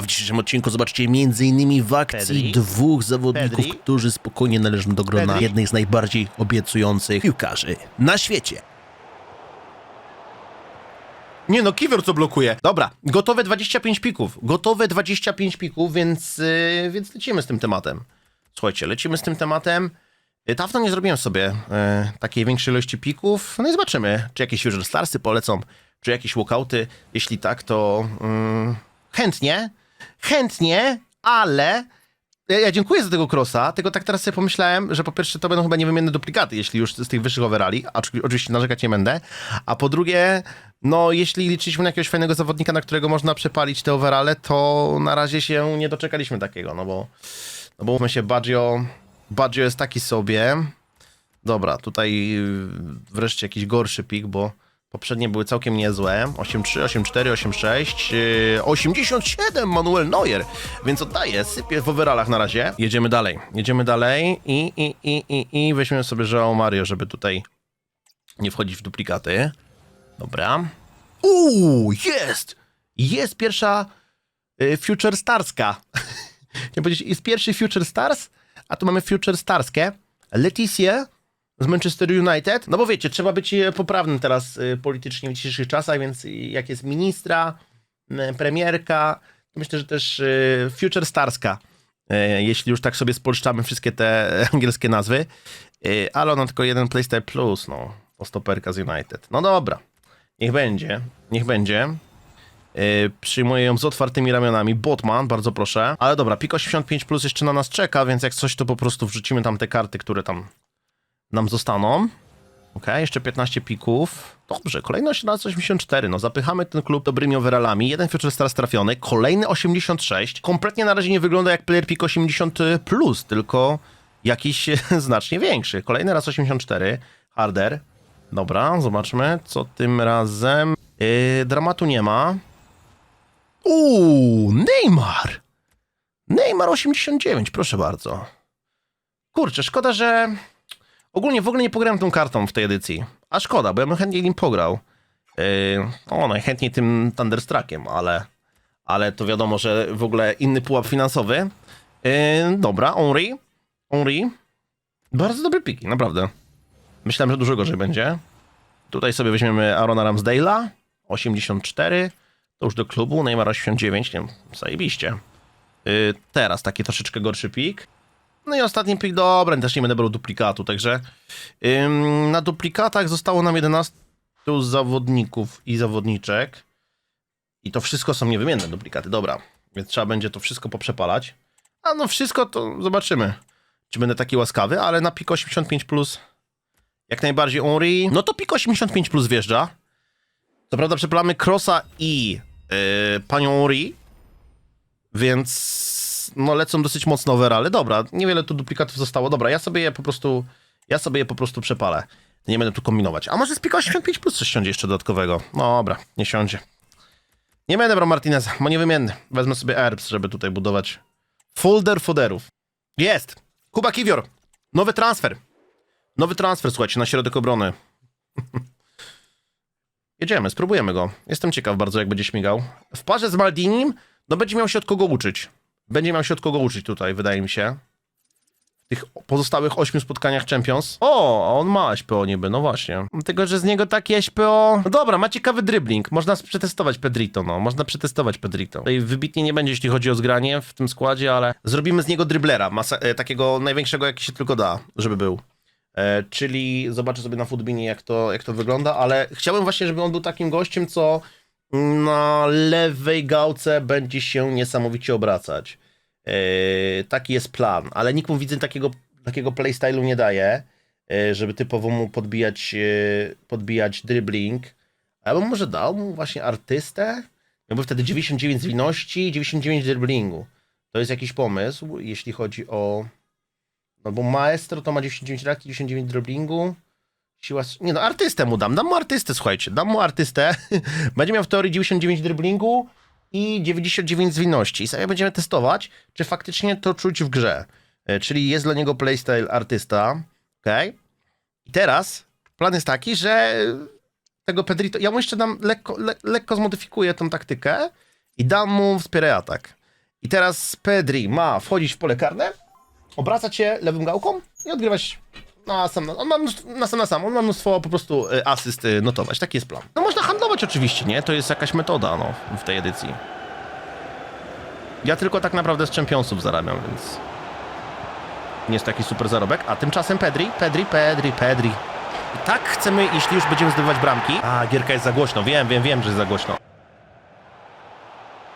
A w dzisiejszym odcinku zobaczcie m.in. w akcji Pedri. dwóch zawodników, Pedri. którzy spokojnie należą do grona Pedri. jednych z najbardziej obiecujących piłkarzy na świecie. Nie no, Kiwior co blokuje. Dobra, gotowe 25 pików. Gotowe 25 pików, więc, yy, więc lecimy z tym tematem. Słuchajcie, lecimy z tym tematem. Yy, Dawno nie zrobiłem sobie yy, takiej większej ilości pików. No i zobaczymy, czy jakieś Future Starsy polecą, czy jakieś walkouty. Jeśli tak, to yy, chętnie, chętnie, ale ja, ja dziękuję za tego crossa, tylko tak teraz sobie pomyślałem, że po pierwsze to będą chyba niewymienne duplikaty, jeśli już z tych wyższych overali, oczywiście narzekać nie będę, a po drugie, no jeśli liczyliśmy na jakiegoś fajnego zawodnika, na którego można przepalić te overale, to na razie się nie doczekaliśmy takiego, no bo, no bo mówmy się, Baggio, Baggio jest taki sobie, dobra, tutaj wreszcie jakiś gorszy pik, bo poprzednie były całkiem niezłe, 8-3, 8-4, 8-6, yy, 87 Manuel Neuer, więc oddaję, sypię w overalach na razie. Jedziemy dalej, jedziemy dalej i, i, i, i, i weźmiemy sobie João Mario, żeby tutaj nie wchodzić w duplikaty. Dobra. Uuu, jest! Jest pierwsza y, Future Starska. Chciałem powiedzieć, jest pierwszy Future Stars, a tu mamy Future Starskie. Leticia z Manchester United. No bo wiecie, trzeba być e, poprawnym teraz y, politycznie w dzisiejszych czasach, więc jak jest ministra, premierka, to myślę, że też y, Future Starska, jeśli już tak sobie spolszczamy wszystkie te angielskie nazwy. Ale ona tylko jeden PlayStation Plus, no. To stoperka z United. No dobra. Niech będzie, niech będzie. Yy, przyjmuję ją z otwartymi ramionami. Botman, bardzo proszę. Ale dobra, PIK 85 plus jeszcze na nas czeka, więc jak coś, to po prostu wrzucimy tam te karty, które tam nam zostaną. Ok, jeszcze 15 pików. Dobrze, kolejny 1884. No, zapychamy ten klub dobrymi overallami. Jeden Future Stars trafiony, kolejny 86. Kompletnie na razie nie wygląda jak player PIK 80 plus, tylko jakiś znacznie większy. Kolejny raz 84. Harder. Dobra, zobaczmy, co tym razem. Yy, dramatu nie ma. Uuu, Neymar! Neymar 89, proszę bardzo. Kurczę, szkoda, że ogólnie w ogóle nie pograłem tą kartą w tej edycji. A szkoda, bo ja bym chętnie nim pograł. Yy, o, najchętniej tym Thunderstruckiem, ale, ale to wiadomo, że w ogóle inny pułap finansowy. Yy, dobra, Henry. Henry. Bardzo dobry piki, naprawdę. Myślałem, że dużo gorzej będzie. Tutaj sobie weźmiemy Arona Ramsdale'a. 84. To już do klubu. Neymar 89. Nie wiem, zajebiście. Yy, teraz taki troszeczkę gorszy pik. No i ostatni pik, dobra, też nie będę brał duplikatu, także ym, na duplikatach zostało nam 11 zawodników i zawodniczek. I to wszystko są niewymienne duplikaty, dobra. Więc trzeba będzie to wszystko poprzepalać. A no wszystko to zobaczymy, czy będę taki łaskawy, ale na pik 85 plus jak najbardziej Henry. No to pik 85 plus wjeżdża. Co prawda przepalamy i yy, panią Henry, więc no lecą dosyć mocno overale. Dobra, niewiele tu duplikatów zostało. Dobra, ja sobie je po prostu, ja sobie je po prostu przepalę. Nie będę tu kombinować. A może z pika 85 plus coś siądzie jeszcze dodatkowego? No dobra, nie siądzie. Nie będę brał Martineza, bo niewymienny. Wezmę sobie Herbs, żeby tutaj budować folder foderów. Jest! Kuba Kiwior. Nowy transfer. Nowy transfer, słuchajcie, na środek obrony. Jedziemy, spróbujemy go. Jestem ciekaw bardzo, jak będzie śmigał. W parze z Maldinim, no będzie miał się od kogo uczyć. Będzie miał się od kogo uczyć tutaj, wydaje mi się. W tych pozostałych ośmiu spotkaniach Champions. O, a on ma SPO niby, no właśnie. Tylko, że z niego takie SPO... No dobra, ma ciekawy dribbling. Można przetestować Pedrito, no. Można przetestować Pedrito. Tutaj wybitnie nie będzie, jeśli chodzi o zgranie w tym składzie, ale zrobimy z niego dribblera. Masa- e, takiego największego, jaki się tylko da, żeby był. E, czyli zobaczę sobie na Footbinie, jak to, jak to wygląda, ale chciałbym właśnie, żeby on był takim gościem, co na lewej gałce będzie się niesamowicie obracać. E, taki jest plan, ale nikt mu widzę takiego, takiego playstylu nie daje, e, żeby typowo mu podbijać, e, podbijać dribbling. A ja bym może dał mu właśnie artystę, miałby wtedy 99 zwinności i 99 dribblingu. To jest jakiś pomysł, jeśli chodzi o no bo maestro to ma 99 reakcji, 99 dribblingu. Siła... Nie no, artystę mu dam. Dam mu artystę, słuchajcie. Dam mu artystę. Będzie miał w teorii 99 dribblingu i 99 zwinności. I sobie będziemy testować, czy faktycznie to czuć w grze. E, Czyli jest dla niego playstyle artysta. Okej. I teraz plan jest taki, że tego Pedrito... Ja mu jeszcze dam lekko, le, lekko zmodyfikuję tą taktykę i dam mu wspieraj atak. I teraz Pedri ma wchodzić w pole karne, obracać się lewym gałką i odgrywać na sam na, on ma mnóstwo, na sam na sam. On ma mnóstwo po prostu y, asyst y, notować. Taki jest plan. No można handlować oczywiście, nie? To jest jakaś metoda, no, w tej edycji. Ja tylko tak naprawdę z Championsów zarabiam, więc nie jest taki super zarobek. A tymczasem Pedri, Pedri, Pedri, Pedri. I tak chcemy, jeśli już będziemy zdobywać bramki. A, gierka jest za głośno. Wiem, wiem, wiem, że jest za głośno.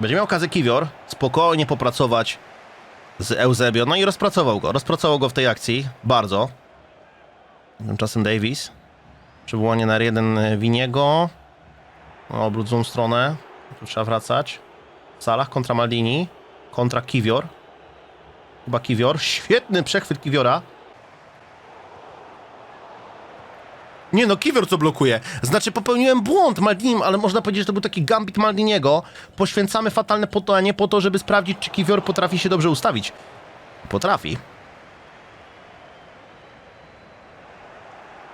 Będzie miał okazję Kiwior spokojnie popracować z Eusebio. No i rozpracował go. Rozpracował go w tej akcji. Bardzo. Tymczasem Davis. Przywołanie na jeden Winiego. No, obrót w złą stronę. Tu trzeba wracać. Salah kontra Maldini. Kontra Kiwior. Chyba Kiwior. Świetny przechwyt Kiwiora. Nie no, Kiwior co blokuje. Znaczy popełniłem błąd Maldinim, ale można powiedzieć, że to był taki gambit Maldiniego. Poświęcamy fatalne podanie po to, żeby sprawdzić, czy Kiwior potrafi się dobrze ustawić. Potrafi.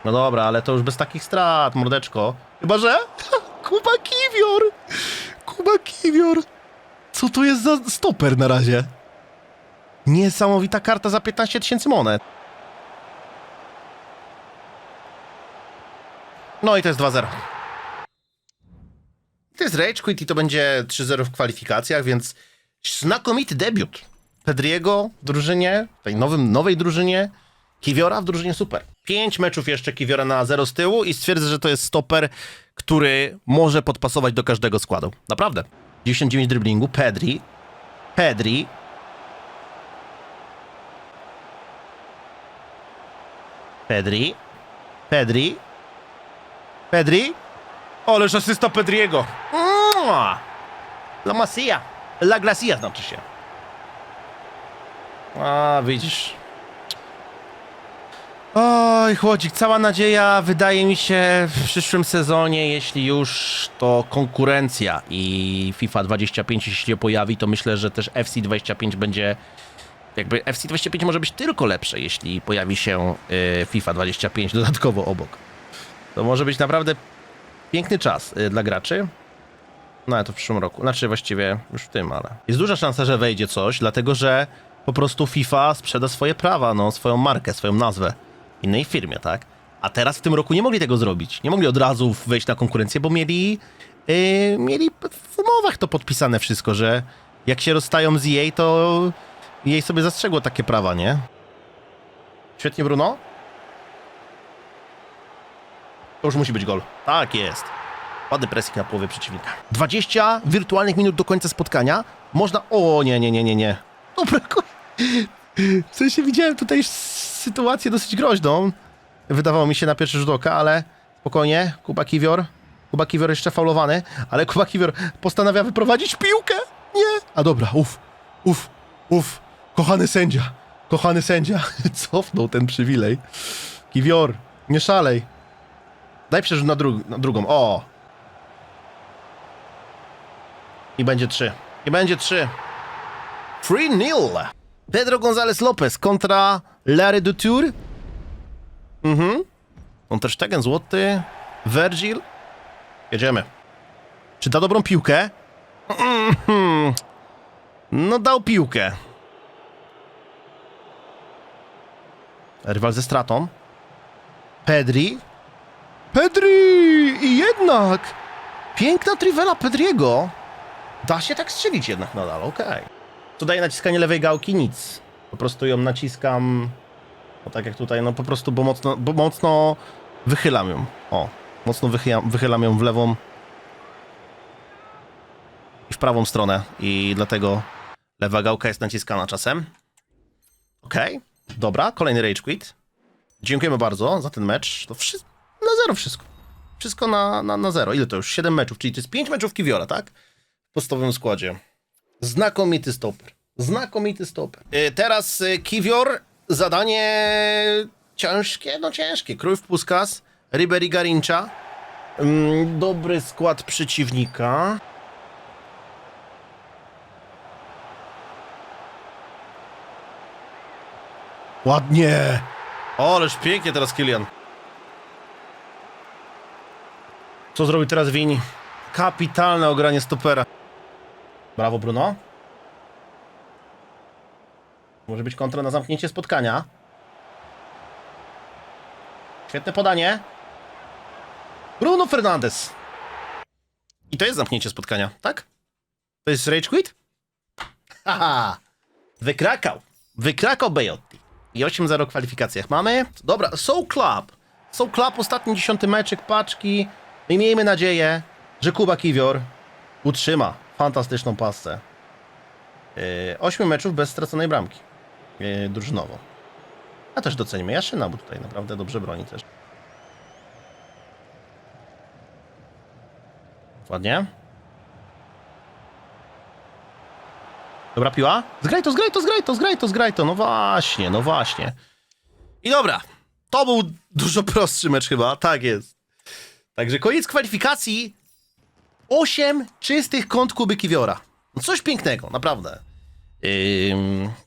No dobra, ale to już bez takich strat, mordeczko. Chyba, że... Kuba Kiwior! Kuba Kiwior! Co to jest za stoper na razie? Niesamowita karta za 15 tysięcy monet. No i to jest 2-0. To jest Rage Quit i to będzie 3-0 w kwalifikacjach, więc znakomity debiut. Pedriego w drużynie, tej nowym, nowej drużynie, Kiwiora w drużynie super. Pięć meczów jeszcze Kiwiora na 0 z tyłu i stwierdzę, że to jest stoper, który może podpasować do każdego składu. Naprawdę. 99 driblingu, Pedri, Pedri, Pedri, Pedri, Pedri. Ależ asysta Pedriego. Mua! La Masia. La Glacia znaczy się. A, widzisz. Oj, chłodzik, cała nadzieja wydaje mi się w przyszłym sezonie, jeśli już, to konkurencja i FIFA 25 jeśli się pojawi, to myślę, że też FC 25 będzie jakby FC 25 może być tylko lepsze, jeśli pojawi się y, FIFA 25 dodatkowo obok. To może być naprawdę piękny czas y, dla graczy. No ale to w przyszłym roku. Znaczy właściwie już w tym, ale. Jest duża szansa, że wejdzie coś, dlatego że po prostu FIFA sprzeda swoje prawa, no, swoją markę, swoją nazwę innej firmie, tak? A teraz w tym roku nie mogli tego zrobić. Nie mogli od razu wejść na konkurencję, bo mieli, yy, mieli w umowach to podpisane wszystko, że jak się rozstają z EA, to jej sobie zastrzegło takie prawa, nie? Świetnie, Bruno. To już musi być gol. Tak jest. Ładny pressing na połowie przeciwnika. 20 wirtualnych minut do końca spotkania. Można... O, nie, nie, nie, nie, nie. Dobra, W sensie widziałem tutaj sytuację dosyć groźną. Wydawało mi się na pierwszy rzut oka, ale spokojnie. Kuba Kiwior. Kuba Kiwior jeszcze faulowany, ale Kuba Kiwior postanawia wyprowadzić piłkę. Nie. A dobra, uf, uf, uf. Kochany sędzia. Kochany sędzia. Cofnął ten przywilej. Kiwior, nie szalej. Daj na, dru na drugą. O! I będzie trzy. I będzie trzy. 3-0. Pedro González Lopez kontra Larry Dutour. Mhm. On też Stegen złoty. Virgil. Jedziemy. Czy da dobrą piłkę? Mhm. No dał piłkę. Rywal ze stratą. Pedri. Pedri! I jednak! Piękna trivela Pedriego. Da się tak strzelić jednak nadal, okej. Tu daje naciskanie lewej gałki? Nic. Po prostu ją naciskam, no tak jak tutaj, no po prostu, bo mocno, bo mocno wychylam ją. O, mocno wychylam, wychylam ją w lewą i w prawą stronę i dlatego lewa gałka jest naciskana czasem. Okej, dobra, kolejny Rage Quit. Dziękujemy bardzo za ten mecz. To wszy- na zero wszystko. Wszystko na, na, na zero. Ile to już? 7 meczów, czyli to jest 5 meczów Kiwiola, tak? W podstawowym składzie. Znakomity stoper. Znakomity stoper. Y, teraz y, Kiwior, zadanie ciężkie, no ciężkie. Krój Puskas, Ribery Garincha. Ym, dobry skład przeciwnika. Ładnie. O, ależ pięknie teraz Kilian. Co zrobi teraz Wini? Kapitalne ogranie stopera. Brawo, Bruno. Może być kontra na zamknięcie spotkania. Świetne podanie. Bruno Fernandes. I to jest zamknięcie spotkania, tak? To jest rage quit? Haha. Wykrakał. Wykrakał Bejotti. I 8-0 w kwalifikacjach mamy. Dobra, Soul Club. Soul Club, ostatni dziesiąty meczek paczki. I miejmy nadzieję, że Kuba Kiwior utrzyma fantastyczną pasę. Yy, 8 meczów bez straconej bramki. Yy, drużynowo. A też docenimy Jaszyna, bo tutaj naprawdę dobrze broni też. Ładnie. Dobra piła? Zgraj to, zgraj to, zgraj to, zgraj to, zgraj to. No właśnie, no właśnie. I dobra. To był dużo prostszy mecz chyba, tak jest. Także koniec kwalifikacji. 8 czystych kąt Kuby Kiwiora. No coś pięknego, naprawdę.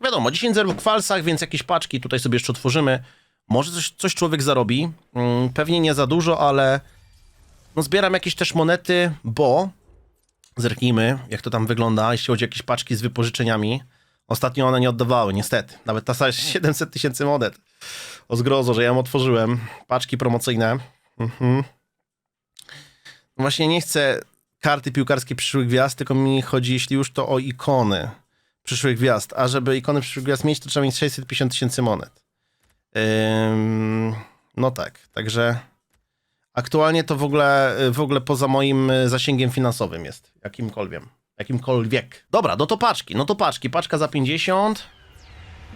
Wiadomo, 10 0 w kwalsach, więc jakieś paczki tutaj sobie jeszcze otworzymy. Może coś, coś człowiek zarobi. Ym, pewnie nie za dużo, ale no zbieram jakieś też monety, bo zerknijmy, jak to tam wygląda, jeśli chodzi o jakieś paczki z wypożyczeniami. Ostatnio one nie oddawały, niestety. Nawet ta sala 700 tysięcy monet. O zgrozo, że ja ją otworzyłem. Paczki promocyjne. Mhm. Właśnie nie chcę karty piłkarskie przyszłych gwiazd, tylko mi chodzi, jeśli już, to o ikony przyszłych gwiazd. A żeby ikony przyszłych gwiazd mieć, to trzeba mieć 650 tysięcy monet. Ym, no tak, także aktualnie to w ogóle, w ogóle poza moim zasięgiem finansowym jest. Jakimkolwiek. Jakimkolwiek. Dobra, no to paczki, no to paczki. Paczka za 50.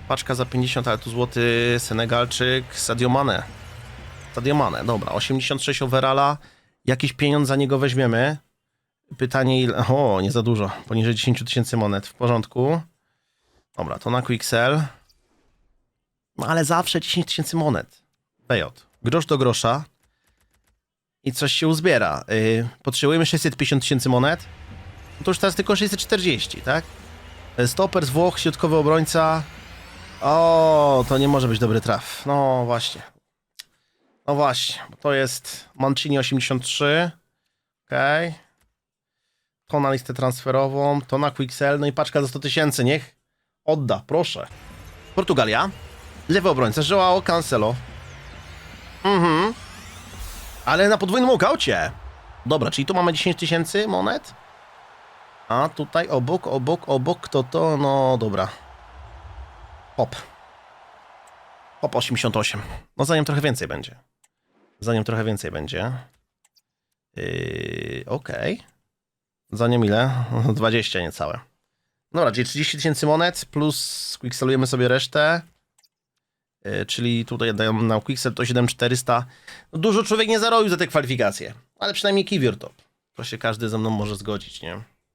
Paczka za 50, ale tu złoty Senegalczyk, Sadio Mane. Sadio Mane, dobra, 86 overalla. Jakiś pieniądz za niego weźmiemy. Pytanie ile... O, nie za dużo. Poniżej 10 tysięcy monet. W porządku. Dobra, to na Quixel. No ale zawsze 10 tysięcy monet. BJ. Grosz do grosza. I coś się uzbiera. Yy, potrzebujemy 650 tysięcy monet. No to już teraz tylko 640, tak? Yy, Stoper z Włoch, środkowy obrońca. O, to nie może być dobry traf. No właśnie. No właśnie, bo to jest Mancini 83. Okej. Okay. To na listę transferową, to na Quixel, no i paczka za 100 tysięcy, niech odda, proszę. Portugalia. Lewy obrońca, Joao Cancelo. Mhm. Ale na podwójnym okaucie. Dobra, czyli tu mamy 10 tysięcy monet. A tutaj obok, obok, obok, kto to? No dobra. Hop. Hop 88. No zanim trochę więcej będzie. Zanim trochę więcej będzie. Yy, Okej. Zanim ile? 20 niecałe. Dobra, czyli 30 tysięcy monet plus quickselujemy sobie resztę. Yy, czyli tutaj dają nam quicksel to 7400. No dużo człowiek nie zarobił za te kwalifikacje. Ale przynajmniej kiwior to. To się każdy ze mną może zgodzić, nie?